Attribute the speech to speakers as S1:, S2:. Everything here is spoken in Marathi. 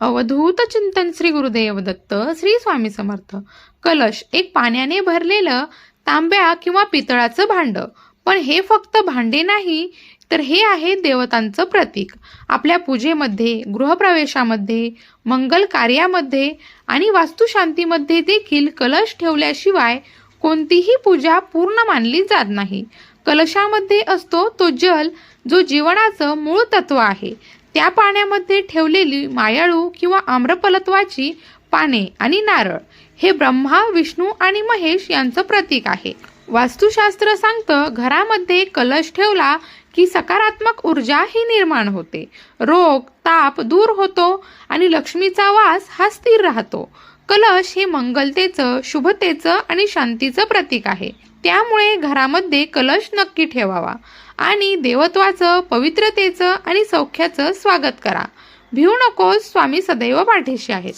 S1: अवधूत चिंतन श्री गुरुदेव दत्त श्री स्वामी समर्थ. कलश एक पाण्याने भरलेलं तांब्या किंवा पितळाचं भांड. पण हे फक्त भांडे नाही तर हे आहे देवतांचं प्रतीक. आपल्या पूजेमध्ये गृहप्रवेशामध्ये मंगल कार्यामध्ये आणि वास्तुशांतीमध्ये देखील कलश ठेवल्याशिवाय कोणतीही पूजा पूर्ण मानली जात नाही. कलशामध्ये असतो तो जल जो जीवनाचं मूळ तत्व आहे. त्या पाण्यामध्ये ठेवलेली मायाळू किंवा आम्रफलत्वाची पाने आणि नारळ हे ब्रह्मा विष्णू आणि महेश यांचं प्रतीक आहे. वास्तुशास्त्र सांगतं घरामध्ये कलश ठेवला की सकारात्मक ऊर्जा ही निर्माण होते. रोग ताप दूर होतो आणि लक्ष्मीचा वास हा स्थिर राहतो. कलश हे मंगलतेचं शुभतेचं आणि शांतीचं प्रतीक आहे. त्यामुळे घरामध्ये कलश नक्की ठेवावा आणि देवत्वाचं पवित्रतेचं आणि सौख्याचं स्वागत करा. भिवू नकोस स्वामी सदैव पाठीशी आहेत.